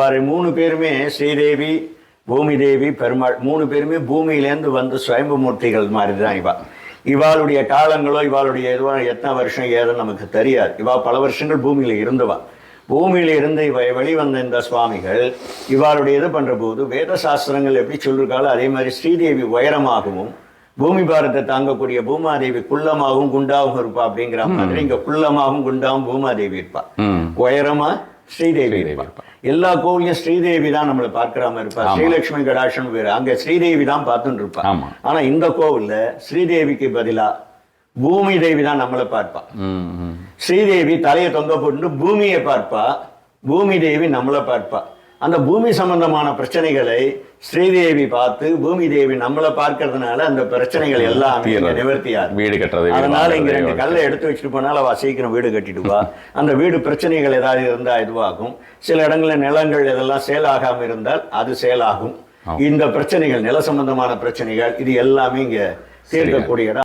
பாரு மூணு பேருமே ஸ்ரீதேவி பூமி தேவி பெருமாள் மூணு பேருமே பூமியிலேருந்து வந்து சுயம்பு மூர்த்திகள் மாதிரி தான் இவா. இவாளுடைய காலங்களோ இவாளுடைய எதுவோ எத்தனை வருஷம் ஏதுன்னு நமக்கு தெரியாது. இவா பல வருஷங்கள் பூமியில இருந்தவா. பூமியில இருந்து இவ வெளிவந்த இந்த சுவாமிகள் இவாளுடைய இது பண்ற போது வேத சாஸ்திரங்கள் எப்படி சொல்லிருக்காளோ அதே மாதிரி ஸ்ரீதேவி உயரமாகவும் பூமி பாரத்தை தாங்கக்கூடிய பூமாதேவி குள்ளமாகவும் குண்டாகவும் இருப்பா அப்படிங்கிற மாதிரி இங்க குள்ளமாகவும் குண்டாகவும் பூமாதேவி இருப்பா. உயரமா ஸ்ரீதேவி எல்லா கோவிலையும் ஸ்ரீதேவி தான் நம்மளை பார்க்கிறாம இருப்பா. ஸ்ரீலட்சுமி கடாட்சம் வேறு. அங்க ஸ்ரீதேவி தான் பார்த்துட்டு இருப்பா. ஆனா இந்த கோவில்ல ஸ்ரீதேவிக்கு பதிலா பூமி தேவி தான் நம்மளை பார்ப்பா. ஸ்ரீதேவி தலையை தொங்க போட்டு பூமியை பார்ப்பா. பூமி தேவி நம்மளை பார்ப்பா. அந்த பூமி சம்பந்தமான பிரச்சனைகளை ஸ்ரீதேவி பார்த்து பூமி தேவி நம்மளை பார்க்கறதுனால அந்த பிரச்சனைகள் எல்லாம். நிவர்த்தியாது வீடு கட்டுறது அதனால இங்க ரெண்டு கல்லை எடுத்து வச்சுட்டு போனாலும் அவ சீக்கிரம் வீடு கட்டிடுவா அந்த வீடு பிரச்சனைகள் ஏதாவது இருந்தா இதுவாகும். சில இடங்கள்ல நிலங்கள் இதெல்லாம் சேலாகாம இருந்தால் அது சேலாகும் இந்த பிரச்சனைகள் நில சம்பந்தமான பிரச்சனைகள் இது எல்லாமே இங்க தீர்க்கக்கூடிய இடம்